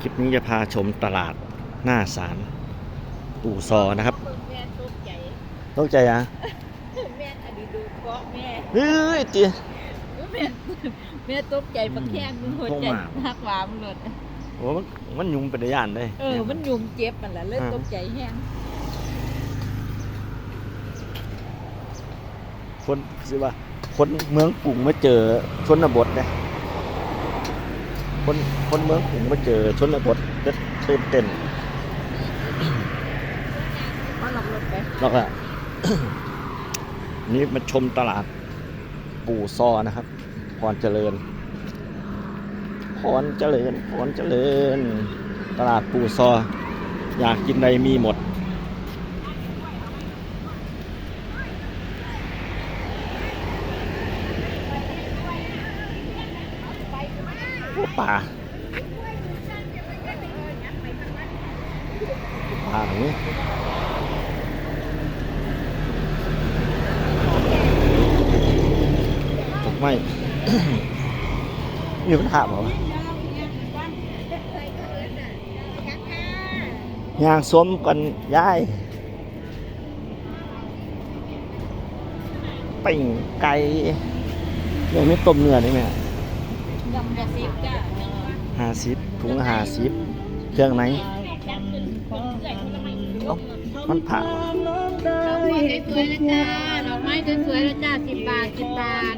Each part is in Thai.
คลิปนี้จะพาชมตลาดหน้าศาลปู่ซอนะครับแม่ตกใจตกใจอะแม่อดีตดูเกาะแม่เฮ้ยเจียแม่แม่ตกใจประแข้งมึงหัวใจโทรมาหักหวามนหลดโอ้มันมันยุงเป็นย่านได้เออมันยุงเจ็บมันแหละเลยอ่าตกใจแห้งคนสิว่าคนเมืองกรุงมาเจอชนบทนะ คนคนเมืองกรุงมาเจอชนบทจะตื่นเต้นมาหลอกรถไปแล้วก็นี่มาชมตลาดปู่ซอนะครับ พรเจริญ พรเจริญ พรเจริญ ตลาดปู่ซอ อยากกินใดมีหมด ป่าป่าอย่างนี้ตกไม่มีปัญหาเปล่ยางสวมกันย้ายปิ่งไก่ยังไม่ต้มเนื้อได้ไหม ห้าสิบถุงห้าสิบเครื่องไหนเอ้ามันผ่าดอกไม้สวยๆนะจ้าดอกไม้สวยๆนะจ้าสิบบาทสิบบาท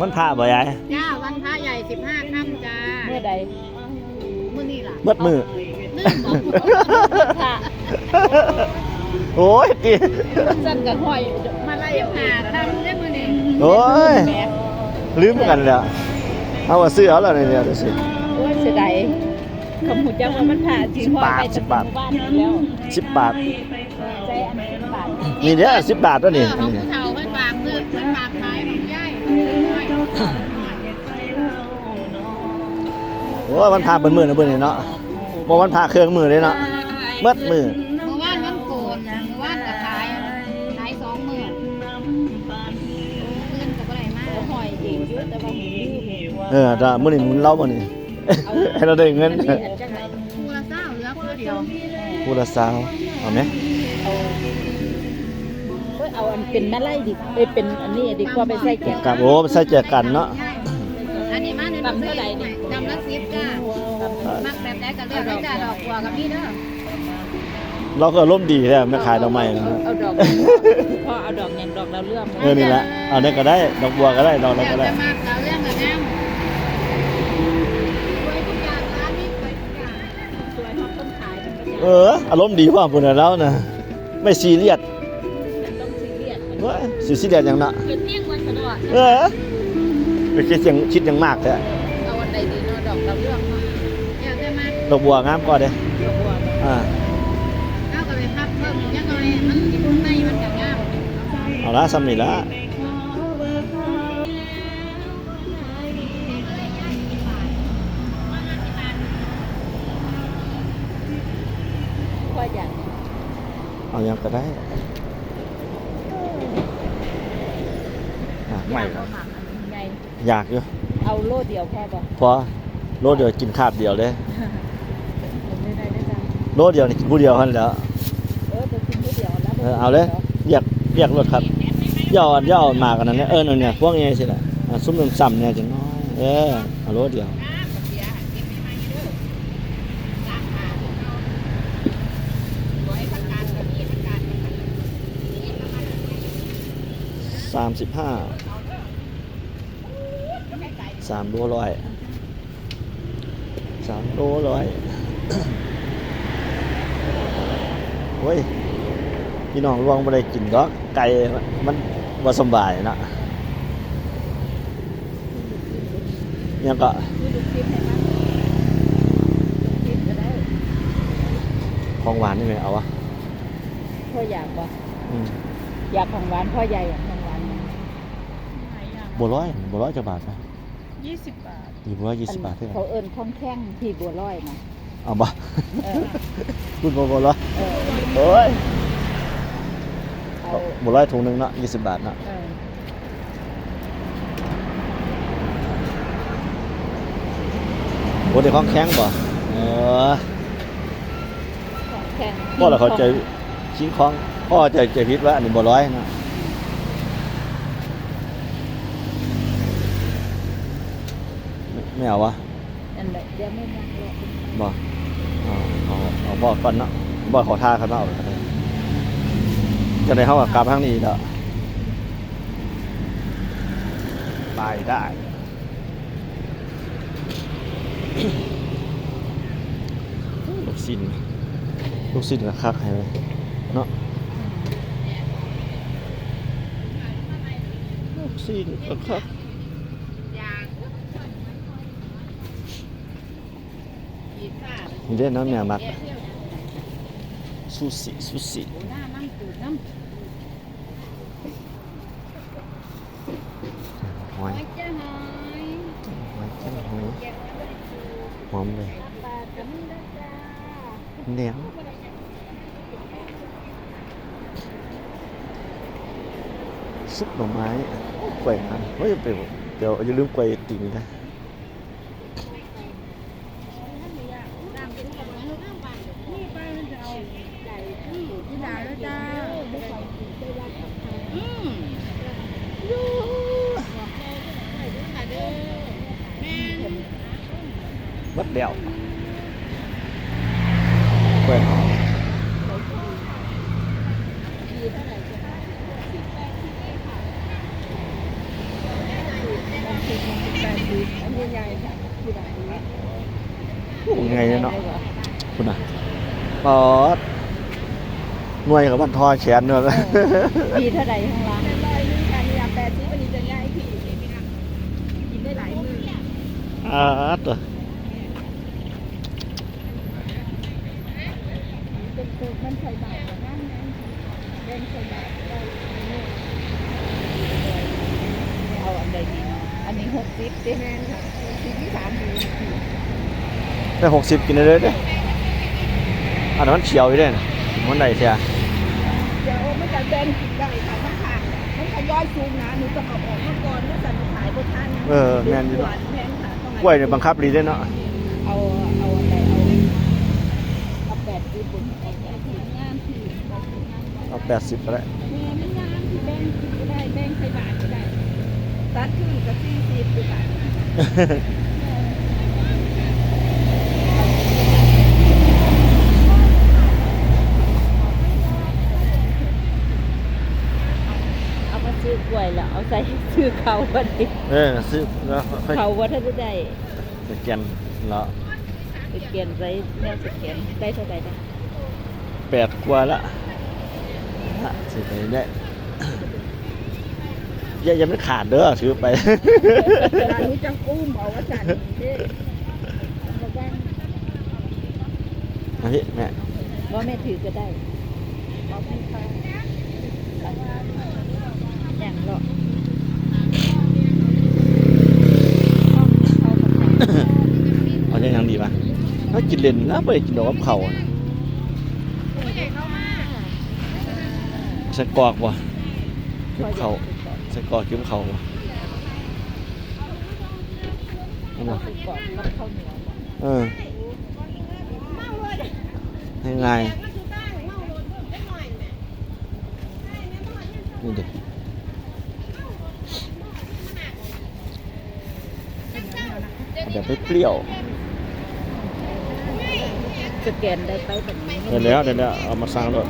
มันผ่าบ่ยายจ้าวันพระใหญ่สิบห้าค่ำจ้า เมื่อใดเมื่อนี่ล่ะเบิดมือนึ่งบอกค่ะโอ้ยตีสั่นกับหอยมาไล่หาทำได้มื้อนี้โอ้ยลืมกันแล้ว เอาว่าซื้อเอาแล้วเนี่ยดูสิโอ้ยเสียดายคำหูจักว่ามันผ่าจริงพ่อไปสิบบาทบ้านแล้วสิบบาท ใจอันสิบบาทนี่เด้อสิบบาทตัวนี้ของผู้เฒ่าเพิ่นฝากเพิ่นเพิ่นฝากขายของยายโอ้ยมันผ่าเป็นมือนะเบิ่นนี่เนาะบ่มันผ่าเครื่องมือเลยเนาะเบิดมือ เออถ้ามื้อนี้หมุนเราบ่นี่ ให้เราได้เงินอันนี้อันจังได๋คู่ละ20เหลือคู่เดียวผู้ละสาวเอาไหมเอาเอ้ยเอาอันเป็นมะไล่ดิเอ้ยเป็นอันนี้ดีกว่าไปใส่แกงกับโอ้ใส่แจกกันเนาะอันนี้มาในลำเท่าไหร่นี่ลำละสิบจ้ามักแบบไหนก็เลือกได้จ้าดอกบัวกับพี่เด้อเราก็อารมณ์ดีแท้ไม่ขายดอกไม้นะเอาดอกพ่อเอาดอกอย่างดอกเราวเลื่อมเออนี่แหละเอาได้ก็ได้ดอกบัวก็ได้ดอกอะไรแล้วก็ได้จะมากเราเรื่องกับน้ เออ อารมณ์ดีพ่อพุ่นน่ะแล้วนะไม่ซีเรียสมันต้องซีเรียสเว้ยสิซีเรียสหยังเนาะเกิดเที่ยงวันสะดวกเออไปคิดอย่างคิดอย่างมากแท้เอาวันใดดีเนาะดอกเราวเลื่อมเนาะอยากได้มาดอกบัวงามกว่าเด้ดอกบัวอ่าเอาก็ไปพับเพิ่มอีกจังหน่อยมันอยู่ข้างในมันก็งามเอาละซ้ำนี่ละ ยังก็ได้อะไม่อยากเอาหมักอันใหญ่อยากอยู่เอาโลเดียวพอป่ะพอโลเดียวกินคาบเดียวเลยไม่ได้ได้จ้ะโลเดียวนี่กินผู้เดียวหันแหล้วเออไปกินผู้เดียวแล้วเออเอาเลยเรียกเรียกรถครับย่ออย่อมากันนั่นแหละเออนั่นเนี่ยพวกนี้สิล่ะอะซุ่มซ้ำๆเนี่ยจังน้อยเออเอาโลเดียว สามสิบห้าสามโลร้อยสามโลร้อยโอ้ยพี่น้องลวงบ่ได้กินดอกไก่มันบ่สำบายเนาะยังก็คือดูคลิปให้มันคลิปก็ได้ของหวานนี่ไหมเอาวะพ่ออยากป่ะอืมอยากของหวานพ่อใหญ่อยากของหวาน บัวร้อยบัวร้อยจะบาทไหมยี่สิบบาทยี่บัวร้อยยี่สิบบาทเท่าไหร่เขาเอิญข้องแข้งที่บัวลอยนะเอาบ่เออพูดบัวบัวร้อยเออโอ้ยเอาบัวร้อยถุงหนึงเนาะยี่สิบบาทเนาะเออโอ้เดี๋ยวของแข็งบ่เเออของแข็งพ่อเราเข้าใจชิงของพ่อใจใจพิดว่าอันนี้บ่ร้อยนะ ไม่ไม่เอาวะนั่นแหละเดี๋ยวไม่มาหรอกบ่เอาเอาเอาบอกก่อนเนาะบอกขอท่าเขาเนาะเอาไปเลยจะได้เข้ากับกลับทางนี้เนาะไปได้ลูกศิลลูกศิลก็คักให้เลยเนาะลูกศิลก็คัก นี่เด่นเนาะแม่มักซูชิซูชิหน้ามันตูดน้ำหอยไว้จ้าหน่อยหอยจังหอยหอมเลยปลากับมึงได้จ้าแหนมซุปหน่อไม้กล้วยอันเฮ้ยไปบ่เดี๋ยวอย่าลืมกล้วยติ่งนะ นี่ป้ามันจะเอาไก่ที่อยู่ที่ ดาวแล้วจ้าอืมแม่นวัดเดียวกล้วยหอมอันนี้ใหญ่ค่ะที่ดาวนี้โอ้ไงเนี่ยเนาะคุณน่ะปอดหน่วยกับบันทอแขนเนอะมีเท่าไหร่ข้างล่างร้อยนึงค่ะนี่แปดสิบวันนี้จะง่ายพี่กินได้หลายมืออ่าตัวเป็นตัวมันใส่บาตรกับนั่นนะเป็นใส่บาตรได้เอาอันใดดีอันนี้หกสิบเต็มค่ะหกสิบที่สามดีได้หกสิบกินได้เลยเด้ออันนั้นมันเฉียวอยู่เด้อนะมันได้เสียเดงกินได้ค่ะข้างทางมันทยอยซูมนะหนูต้องเอาออกมาก่อนแล้วสั่นขายบนท่านเออแม่นอยู่หเนาะวานค่ะต้องกล้วยเนี่ยบังคับดีเด้เนาะเอาเอาอะไรเอาเอาแปดสิบปุ่นเอาแปดสิบงานที่บอกสิบงานเอาแปดสิบก็ได้แม่ไม่งานที่แบงกินก็ได้แบงใส่บาทก็ได้ตัดขึ้นกับสี่สิบดีกว่าเอามาซื้อกล้วยแล้วเอา ใส่ซื้อเขาวันนี้เออซื้อแล้วค่อยเขาว่าถ้าได้สแกนแล้วไปเปลี่ยนใส่แนวสแกนได้เท่าไหร่นะแปดกว่าละอะสิไปได้อย่าอย่าไม่ขาดเด้อถือไปร้านนี้จังอุ้มเอาว่าจันเด้บอกว่ามาพี่แม่ว่าแม่ถือก็ได้เอาไปค่ะอย่างหรอกเข้ากับเขา เอาอย่างยังดีป่ะ เขากินเล่นนะไม่ได้กินดอกกับเขาใส่กอกวะกิ้มเขาใส่กอกกิ้มเขาวะเออยังไงนี่เด็กเดี๋ยวไปเปรี้ยว สแกนได้ไปแบบนี้ เดี๋ยวแล้วเดี๋ยวแล้วเอามาสร้างด้วย